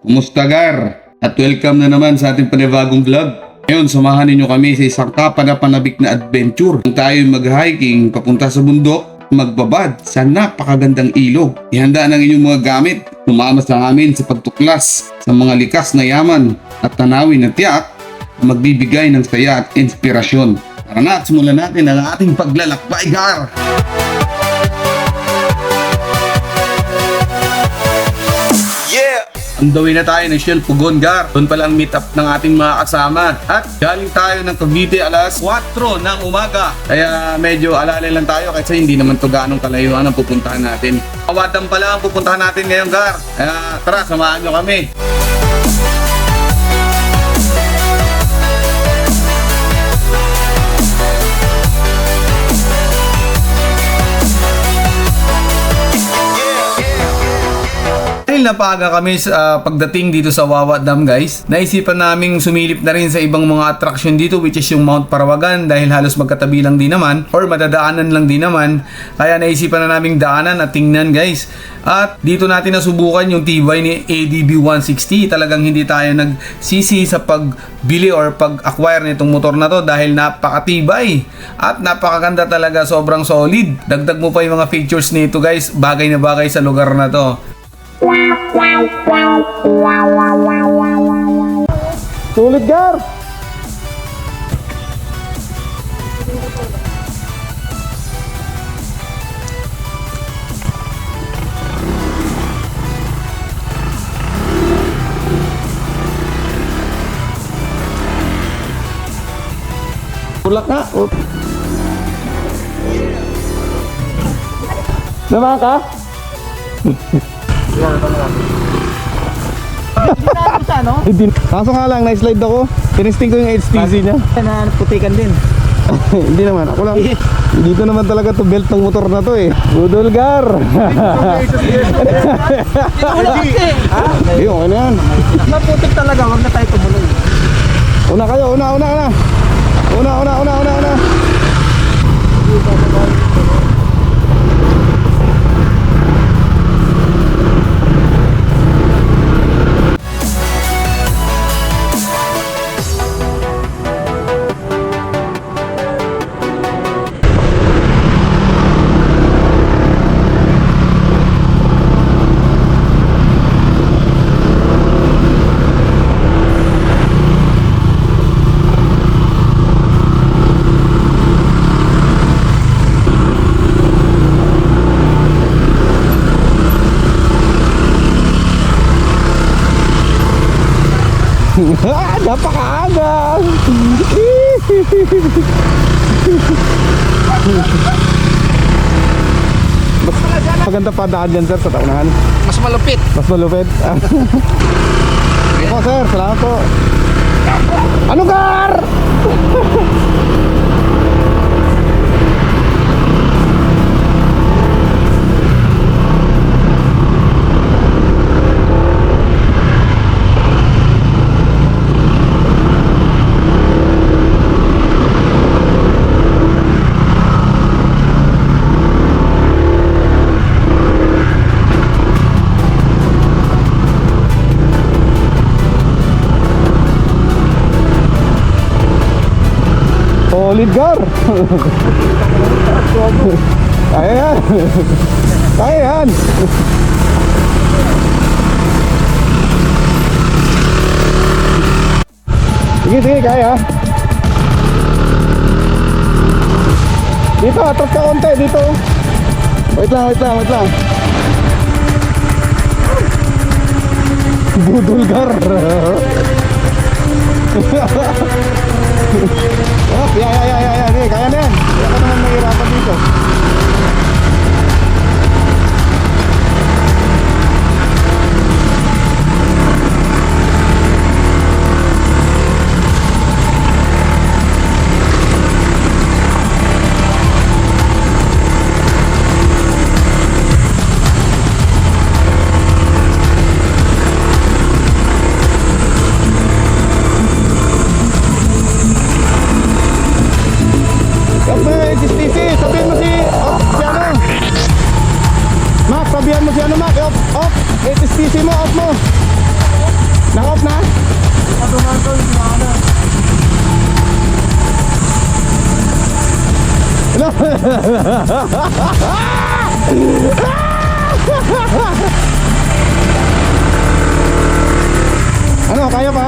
Kumusta Gar? At welcome na naman sa ating panibagong vlog. Ngayon, samahan ninyo kami sa isang kapanapanabik na adventure. Kung tayo mag-hiking papunta sa bundok, magbabad sa napakagandang ilog. Ihanda ng inyong mga gamit. Umama sa amin sa pagtuklas sa mga likas na yaman at tanawin na tiyak na magbibigay ng saya at inspirasyon. Tara na at simulan natin ang ating paglalakbay, Gar! Yeah! Andawin na tayo ng Shell Pugon Gar. Doon pala ang meet up ng ating mga kasama. At galing tayo ng Cavite alas 4 ng umaga. Kaya medyo alalay lang tayo kasi hindi naman to ganong kalayuan ang pupuntahan natin. Awadan pala ang pupuntahan natin ngayon Gar. Kaya tara, samahan nyo kami. Dahil napaga kami sa pagdating dito sa Wawa Dam guys, naisipan naming sumilip na rin sa ibang mga attraction dito which is yung Mount Parawagan dahil halos magkatabi lang din naman or madadaanan lang din naman. Kaya naisipan na naming daanan at tingnan guys. At dito natin nasubukan yung tibay ni ADB 160. Talagang hindi tayo nagsisi sa pagbili or pag-acquire nitong motor na to dahil napakatibay at napakaganda talaga sobrang solid. Dagdag mo pa yung mga features nito guys, bagay na bagay sa lugar na to. Sulit Gar! Tulak nga. Oh. Nama ka? Hindi. Kaso nga lang, na-slide ako. Tinesting ko yung HTC niya. na putikan din. Hindi naman, ako lang. Dito naman talaga to belt ng motor na to eh. Budolgar! Ayun, okay na yan. Maputik talaga, wag na tayo tumuloy. Una kayo, una, una, una. Una, una, una, una, una. Ah, napakaaga! Mas maganda pa daan dyan sir sa taunahan. Mas malupit. Mas malupit. po sir, salamat po. Ano gar? Solid gar. Kaya yan. Kaya yan. Sige, sige, kaya. Dito, atras ka konti, dito. Wait lang, wait lang, wait lang. Budulgar. Oh, 要要要 Ano, kaya pa?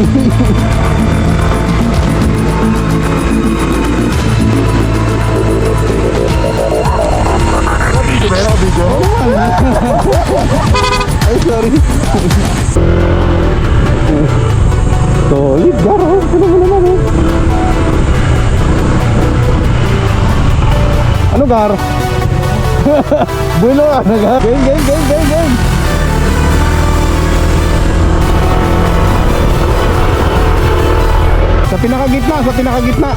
Ay, sorry. Solid, garo. Ano mo naman eh? Ano gar? Bulo ano gar? Game, game, game, game, game. Pinakagitna, sa pinakagitna.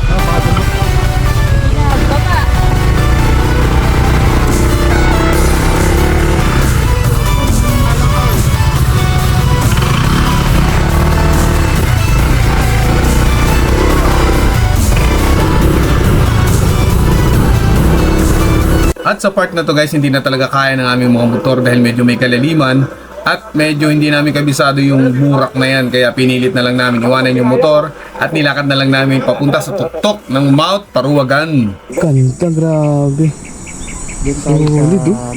At sa part na to guys, hindi na talaga kaya ng aming mga motor dahil medyo may kalaliman at medyo hindi namin kabisado yung burak na yan kaya pinilit na lang namin iwanan yung motor at nilakad na lang namin papunta sa tuktok ng Mount Paruwagan. Ganda, grabe. Solid, oh.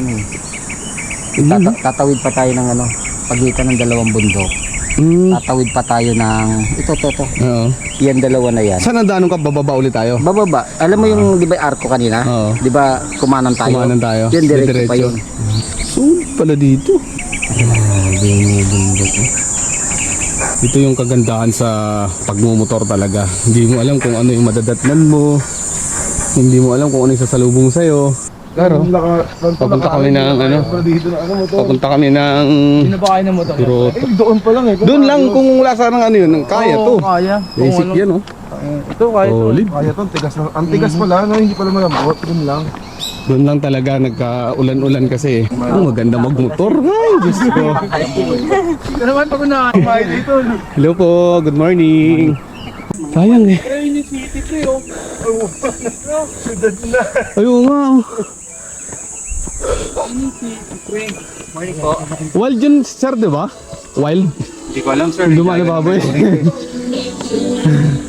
Tata- tatawid pa tayo ng ano, pagitan ng dalawang bundok. Mm. Tatawid pa tayo ng, ito, ito, ito. Oo. Yan dalawa na yan. Saan ang daanon ka? Bababa ulit tayo? Bababa. Alam mo yung, di ba, arko kanina? Oo. Di ba, kumanan tayo? Kumanan tayo. Yan, diretso pa yun. Solid pala dito. Grabe yung bundok. eh. Ito yung kagandahan sa pagmumotor talaga. Hindi mo alam kung ano yung madadatnan mo. Hindi mo alam kung ano yung sasalubong sa'yo. Claro. Papunta kami ng ano. Papunta kami ng Pinabakay na motor. grotto. Doon pa lang eh. Doon lang kung wala sanang ano yun. Kaya to. Kaya. Basic yan oh. Ito kaya. Solid. Kaya to, ang tigas lang. Ang tigas pala, no? hindi pala malambot. Doon lang. Doon lang talaga nagka-ulan-ulan kasi. Ang maganda magmotor. Ay, Diyos ko. Ito naman pag na kumain dito. Hello po, good morning. Sayang eh. Ayun nga. oh. Wild yun, sir, di ba? Wild? Hindi ko alam sir. Dumalo baboy.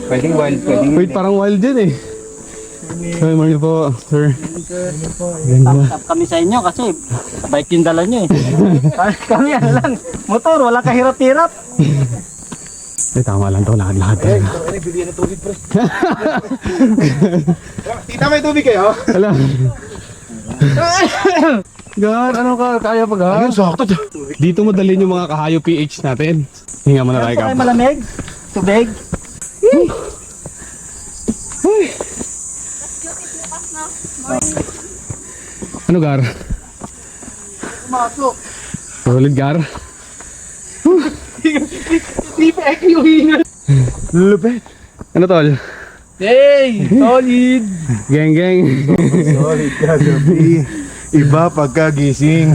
Pwedeng wild, pwedeng Wait, parang wild yun eh. Ay, morning po, sir. Ganda. Tap kami sa inyo kasi bike yung dala nyo eh. kami ano lang, motor, wala kahirap-hirap. Eh, tama lang to, lakad-lakad talaga. Tita, may tubig kayo? Alam. Gar, ano ka? Kaya pa gar? Ayun, sakto dyan. Dito mo dalhin yung mga kahayo PH natin. Hinga mo na tayo Gusto ka. kayo malamig? Tubig? Ano gar? Masok. Solid gar? Pa yung hinga. Lupit. Ano tol? Hey, solid. Geng geng. Solid ka, Sophie. Iba pagkagising.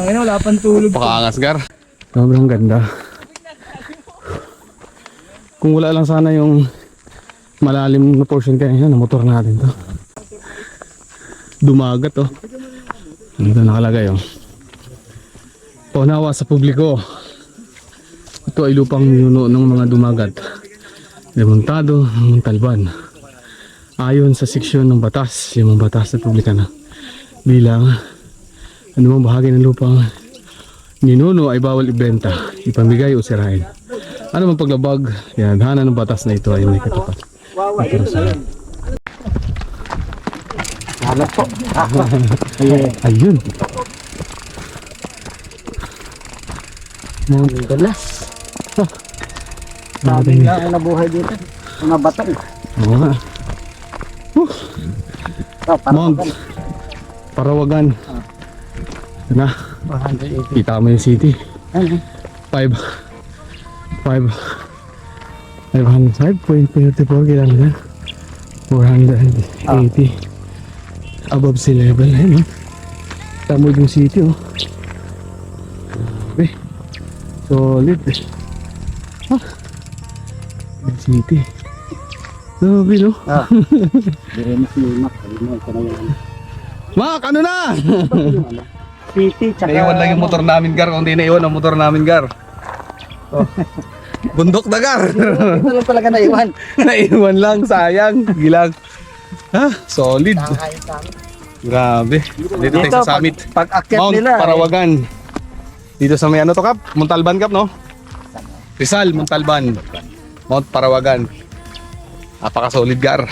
Ang ina, wala pang tulog. Pakaangas gar. Sobrang ganda. Kung wala lang sana yung malalim na portion kanina na motor natin to. Dumagat oh. Dito nakalagay oh. Paunawa sa publiko. Ito ay lupang ninuno ng mga dumagat. Remontado ng talban. Ayon sa seksyon ng batas, limang batas na publika na bilang anumang bahagi ng lupang ninuno ay bawal ibenta, ipamigay o sirain. Ano man paglabag, yan, hana ng batas na ito ay may katapat. Halat po. Ayun. Mount Dalas. Sabi nga ang nabuhay dito. Mga bato eh. Oo nga. Oh. Parawagan. Ito na. Kita mo yung city. Ano? 5 5 500 5.34 kilometer 480 above sea level ayun no Tamog yung city oh grabe solid ah yung city grabe no Ah. Dire mo si Mac. Ano na yan. Mak ano na City, tsaka... Naiwan lang yung motor namin, Gar. Kung di naiwan ang motor namin, Gar. Oh. Bundok na, Gar. Ito lang talaga naiwan. naiwan lang, sayang. Gilang. Ha? Solid. Grabe. Dito tayo sa summit. Pag, pag akyat Mount nila. eh. Parawagan. Dito sa may ano to, Kap? Montalban, Kap, no? Rizal, Montalban. Mount Parawagan. Napaka-solid, Gar.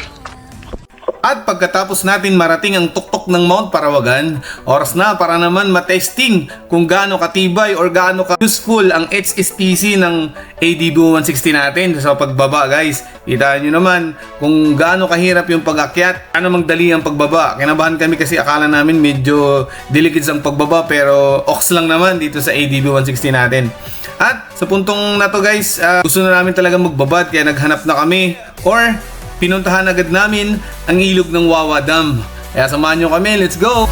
At pagkatapos natin marating ang tuktok ng Mount Parawagan, oras na para naman matesting kung gaano katibay or gaano ka useful ang HSTC ng ADB 160 natin sa pagbaba guys. Kita nyo naman kung gaano kahirap yung pag-akyat, ano mang dali ang pagbaba. Kinabahan kami kasi akala namin medyo delicate ang pagbaba pero ox lang naman dito sa ADB 160 natin. At sa puntong na to guys, ah, gusto na namin talaga magbabad kaya naghanap na kami or pinuntahan agad namin ang ilog ng Wawa Dam. Kaya samahan nyo kami, let's go!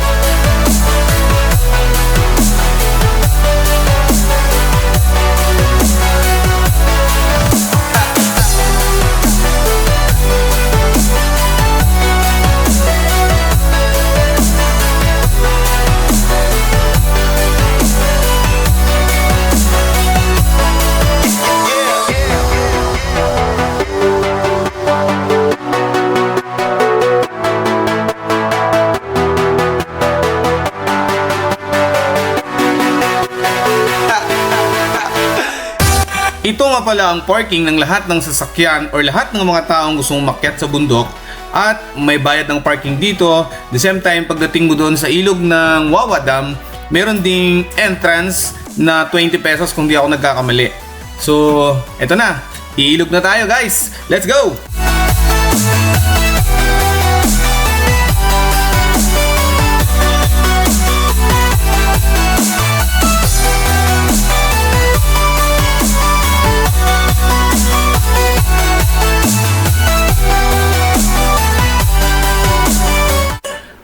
Pala ang parking ng lahat ng sasakyan or lahat ng mga taong gustong umakyat sa bundok at may bayad ng parking dito. The same time, pagdating mo doon sa ilog ng Wawa Dam, meron ding entrance na 20 pesos kung di ako nagkakamali. So, eto na. Iilog na tayo guys. Let's go!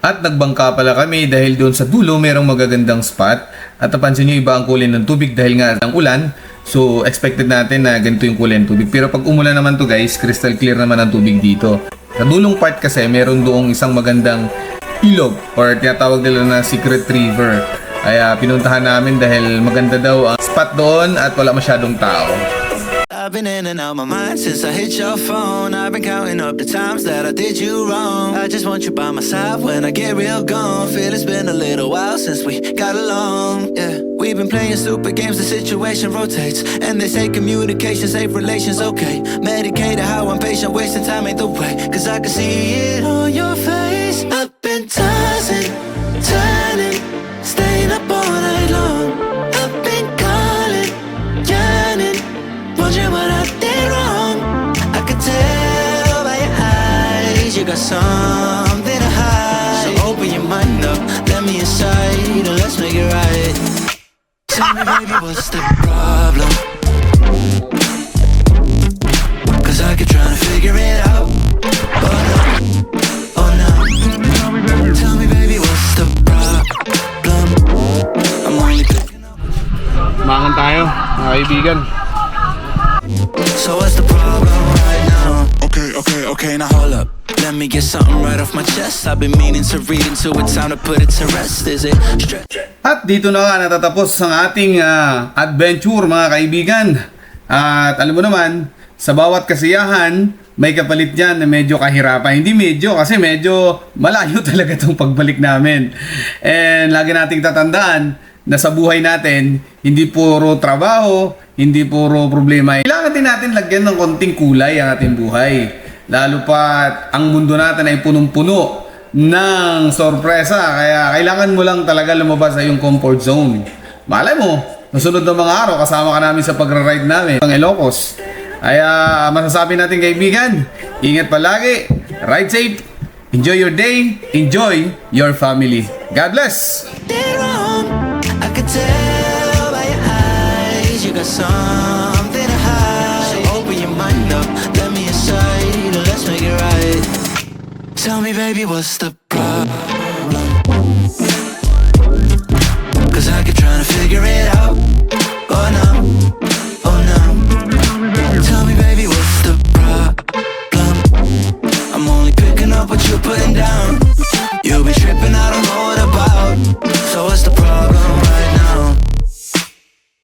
At nagbangka pala kami dahil doon sa dulo merong magagandang spot. At napansin nyo iba ang kulay ng tubig dahil nga ng ulan. So expected natin na ganito yung kulay ng tubig. Pero pag umulan naman to guys, crystal clear naman ang tubig dito. Sa dulong part kasi meron doong isang magandang ilog or tinatawag nila na secret river. Kaya pinuntahan namin dahil maganda daw ang spot doon at wala masyadong tao. I've been in and out my mind since I hit your phone. I've been counting up the times that I did you wrong. I just want you by my side when I get real gone. Feel it's been a little while since we got along. Yeah, we've been playing stupid games. The situation rotates, and they say communication save relations. Okay, medicated how I'm patient, wasting time ain't the way. Cause I can see it on your face. Baby, what's the problem? Cause I keep trying to figure it out. Oh no, oh no. Tell me, baby, what's the problem? I'm only picking up. So what's the problem right now? Okay, okay, okay, now hold up. Let me get something right off my chest. I've been meaning to read into it, time to put it to rest. Is it? At dito na nga natatapos ang ating ah, adventure mga kaibigan. At alam mo naman, sa bawat kasiyahan, may kapalit yan na medyo kahirapan. Hindi medyo kasi medyo malayo talaga itong pagbalik namin. And lagi nating tatandaan na sa buhay natin, hindi puro trabaho, hindi puro problema. Kailangan din natin lagyan ng konting kulay ang ating buhay. Lalo pa ang mundo natin ay punong-puno ng sorpresa. Kaya kailangan mo lang talaga lumabas sa iyong comfort zone. Malay mo, nasunod ng mga araw, kasama ka namin sa pagra-ride namin. Ang Ilocos. Kaya masasabi natin kaibigan, ingat palagi, ride safe, enjoy your day, enjoy your family. God bless! Did Tell me, baby, what's the problem? Cause I keep trying to figure it out. Oh no, oh no. Tell me, baby, what's the problem? I'm only picking up what you're putting down. You'll be tripping, I don't know what about. So what's the problem right